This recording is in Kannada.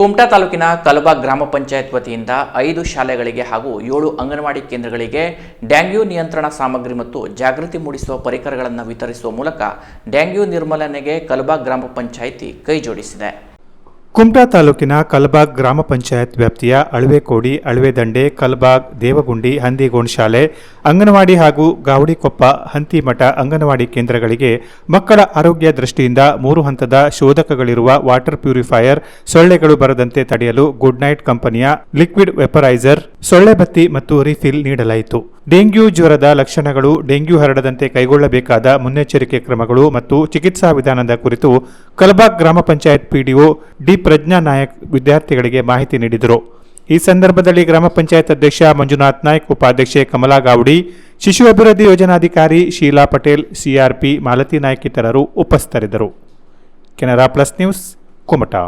ಕುಮಟಾ ತಾಲೂಕಿನ ಕಲಬಾ ಗ್ರಾಮ ಪಂಚಾಯತ್ ವತಿಯಿಂದ ಐದು ಶಾಲೆಗಳಿಗೆ ಹಾಗೂ ಏಳು ಅಂಗನವಾಡಿ ಕೇಂದ್ರಗಳಿಗೆ ಡ್ಯಾಂಗ್ಯೂ ನಿಯಂತ್ರಣ ಸಾಮಗ್ರಿ ಮತ್ತು ಜಾಗೃತಿ ಮೂಡಿಸುವ ಪರಿಕರಗಳನ್ನು ವಿತರಿಸುವ ಮೂಲಕ ಡ್ಯಾಂಗ್ಯೂ ನಿರ್ಮೂಲನೆಗೆ ಕಲಬಾ ಗ್ರಾಮ ಪಂಚಾಯಿತಿ ಕೈಜೋಡಿಸಿದೆ ಕುಮಟಾ ತಾಲೂಕಿನ ಕಲಬಾಗ್ ಗ್ರಾಮ ಪಂಚಾಯತ್ ವ್ಯಾಪ್ತಿಯ ಅಳವೆಕೋಡಿ, ಅಳವೆದಂಡೆ, ಕಲಬಾಗ್, ದೇವಗುಂಡಿ ಹಂದಿಗೋಣ್ ಶಾಲೆ, ಅಂಗನವಾಡಿ ಹಾಗೂ ಗಾವಡಿಕೊಪ್ಪ ಹಂತಿಮಠ ಅಂಗನವಾಡಿ ಕೇಂದ್ರಗಳಿಗೆ ಮಕ್ಕಳ ಆರೋಗ್ಯ ದೃಷ್ಟಿಯಿಂದ ಮೂರು ಹಂತದ ಶೋಧಕಗಳಿರುವ ವಾಟರ್ ಪ್ಯೂರಿಫೈಯರ್ ಸೊಳ್ಳೆಗಳು ಬರದಂತೆ ತಡೆಯಲು ಗುಡ್ ನೈಟ್ ಕಂಪನಿಯ ಲಿಕ್ವಿಡ್ ವೆಪರೈಸರ್ ಸೊಳ್ಳೆ ಬತ್ತಿ ಮತ್ತು ರಿಫಿಲ್ ನೀಡಲಾಯಿತು. ಡೆಂಗ್ಯೂ ಜ್ವರದ ಲಕ್ಷಣಗಳು ಡೆಂಗ್ಯೂ ಹರಡದಂತೆ ಕೈಗೊಳ್ಳಬೇಕಾದ ಮುನ್ನೆಚ್ಚರಿಕೆ ಕ್ರಮಗಳು ಮತ್ತು ಚಿಕಿತ್ಸಾ ವಿಧಾನದ ಕುರಿತು ಕಲಬಾಗ್ ಗ್ರಾಮ ಪಂಚಾಯತ್ ಪಿಡಿಒ ಡಿ ಪ್ರಜ್ಞಾ ನಾಯಕ್ ವಿದ್ಯಾರ್ಥಿಗಳಿಗೆ ಮಾಹಿತಿ ನೀಡಿದರು. ಈ ಸಂದರ್ಭದಲ್ಲಿ ಗ್ರಾಮ ಪಂಚಾಯತ್ ಅಧ್ಯಕ್ಷ ಮಂಜುನಾಥ್ ನಾಯ್ಕ್, ಉಪಾಧ್ಯಕ್ಷೆ ಕಮಲಾ ಗಾವಡಿ, ಶಿಶು ಅಭಿವೃದ್ಧಿ ಯೋಜನಾಧಿಕಾರಿ ಶೀಲಾ ಪಟೇಲ್ ಸಿಆರ್ಪಿ ಮಾಲತಿ ನಾಯ್ಕ್ ಇತರರು ಉಪಸ್ಥಿತರಿದ್ದರು. Canara plus news, Kumta.